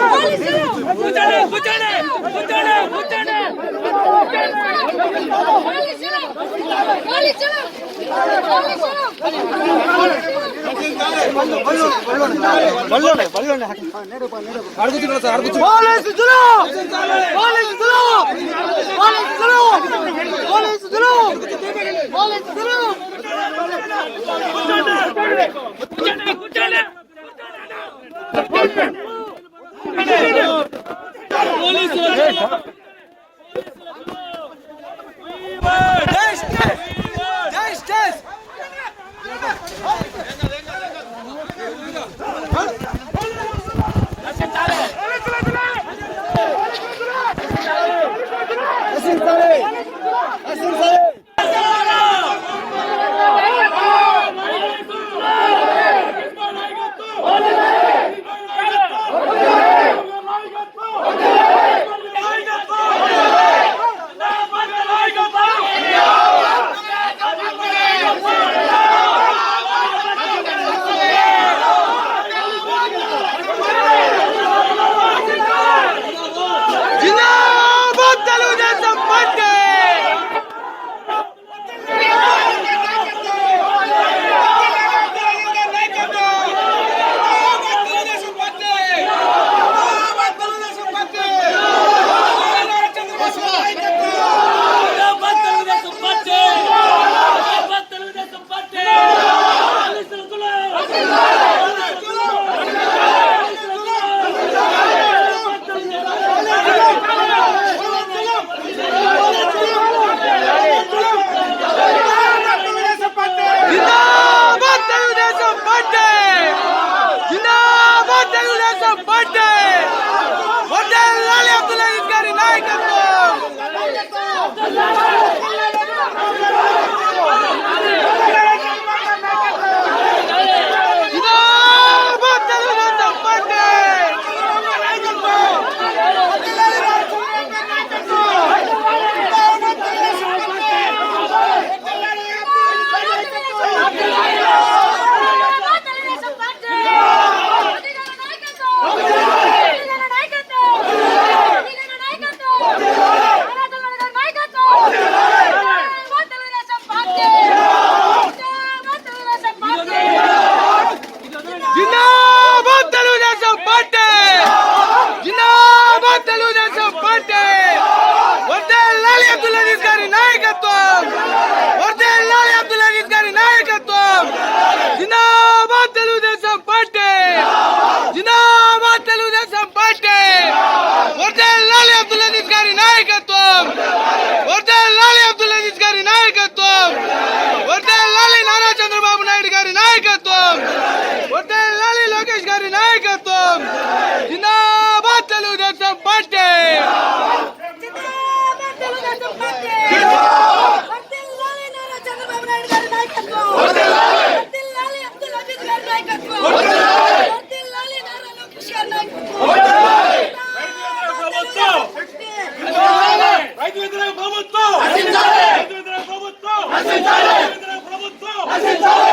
కూర్చోండి కూర్చోండి. కూర్చోండి జిందాబాద్ తెలుగుదేశం పార్టీ వర్ధిల్లాలి అబ్దుల్ అజీజ్ గారి నాయకత్వం జిందాబాద్ తెలుగుదేశం పార్టీ జిందాబాద్ తెలుగుదేశం పార్టీ జిందాబాద్ తెలుగుదేశం పార్టీ వర్ధిల్లాలి అబ్దుల్ అజీజ్ గారి నాయకత్వం! వర్ధిల్లాలి అబ్దుల్ అజీజ్ గారి నాయకత్వం! జిందాబాద్ తెలుగుదేశం పార్టీ! జిందాబాద్ తెలుగుదేశం పార్టీ! వర్ధిల్లాలి అబ్దుల్ అజీజ్ గారి నాయకత్వం! వర్ధిల్లాలి అబ్దుల్ అజీజ్ గారి నాయకత్వం! వర్ధిల్లాలి నారా చంద్రబాబు నాయుడు గారి నాయకత్వం! వర్ధిల్లాలి లోకేష్ గారి నాయకత్వం! ফাঁসি চাই